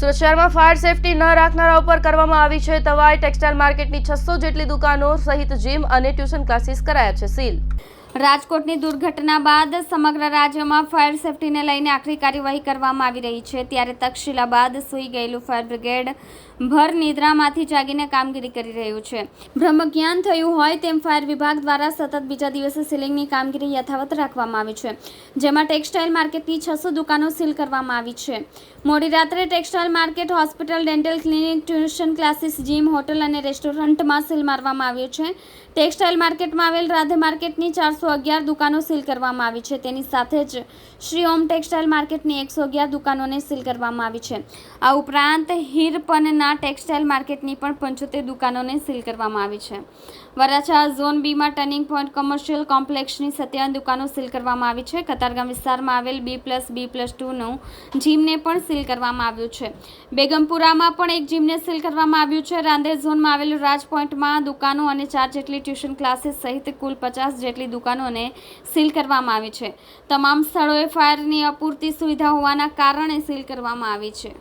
સુરત શહેરમાં fire safety ન રાખનારા ઉપર કરવામાં આવી છે તવાઈ, ટેક્સટાઇલ માર્કેટની છસો જેટલી દુકાનો સહિત જીમ અને ટ્યુશન ક્લાસીસ કરાયા છે સીલ. રાજકોટની દુર્ઘટના બાદ સમગ્ર રાજ્યમાં ફાયર સેફટીને લઈને આખરી કાર્યવાહી કરવામાં આવી રહી છે. ત્યારે તક્ષશિલા બાદ સૂઈ ગયેલું ફાયર બ્રિગેડ ભર નિદ્રામાંથી જાગીને કામગીરી કરી રહ્યું છે. બ્રહ્મજ્ઞાન થયું હોય તેમ ફાયર વિભાગ દ્વારા સતત બીજા દિવસે સીલિંગની કામગીરી યથાવત રાખવામાં આવી છે, જેમાં ટેક્સટાઇલ માર્કેટની છસો દુકાનો સીલ કરવામાં આવી છે. મોડી રાત્રે textile market, hospital, dental clinic, tuition classes, gym, hotel અને રેસ્ટોરન્ટમાં સીલ મારવામાં આવ્યું છે. ટેક્સટાઇલ માર્કેટમાં આવેલ રાધે માર્કેટની ચારસો અગિયાર દુકાનો સીલ કરવામાં આવી છે. તેની સાથે જ શ્રી ઓમ ટેક્સટાઇલ માર્કેટની એકસો અગિયાર દુકાનોને સીલ કરવામાં આવી છે. આ ઉપરાંત હીરપનના ટેક્સટાઇલ માર્કેટની પણ પંચોતેર દુકાનોને સીલ કરવામાં આવી છે. વરાછા ઝોન બીમાં ટર્નિંગ પોઈન્ટ કોમર્શિયલ કોમ્પ્લેક્ષની સત્યાવન દુકાનો સીલ કરવામાં આવી છે. કતારગામ વિસ્તારમાં આવેલ બી પ્લસ બી પ્લસ ટુનું જીમને પણ સીલ કરવામાં આવ્યું છે. બેગમપુરામાં પણ એક જીમને સીલ કરવામાં આવ્યું છે. રાંદેર ઝોનમાં આવેલું રાજ પોઈન્ટમાં દુકાનો અને ચાર જેટલી ટ્યુશન ક્લાસીસ સહિત કુલ પચાસ જેટલી દુકાનોને સીલ કરવામાં આવી છે. તમામ સ્થળોએ ફાયરની અપૂરતી સુવિધા હોવાના કારણે સીલ કરવામાં આવી છે.